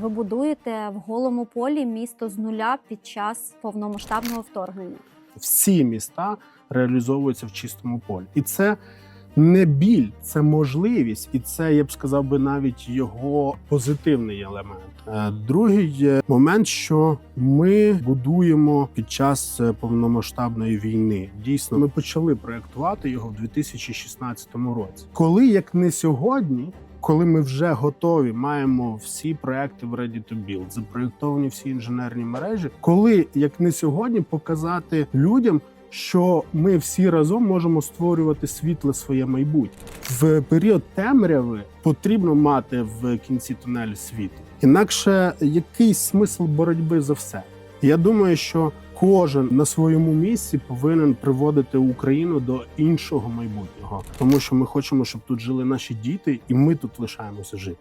ви будуєте в голому полі місто з нуля під час повномасштабного вторгнення. Всі міста реалізовуються в чистому полі, і це не біль, це можливість, і це я б сказав би навіть його позитивний елемент. Е, Другий момент, що ми будуємо під час е, повномасштабної війни. Дійсно, ми почали проектувати його в 2016 році. Коли як не сьогодні. Коли ми вже готові, маємо всі проекти в Ready to Build, запроєктовані всі інженерні мережі, коли як не сьогодні показати людям, що ми всі разом можемо створювати світле своє майбутнє в період темряви потрібно мати в кінці тунелю світло. Інакше якийсь смисл боротьби за все. Я думаю, що кожен на своєму місці повинен приводити Україну до іншого майбутнього, тому що ми хочемо, щоб тут жили наші діти, і ми тут лишаємося жити.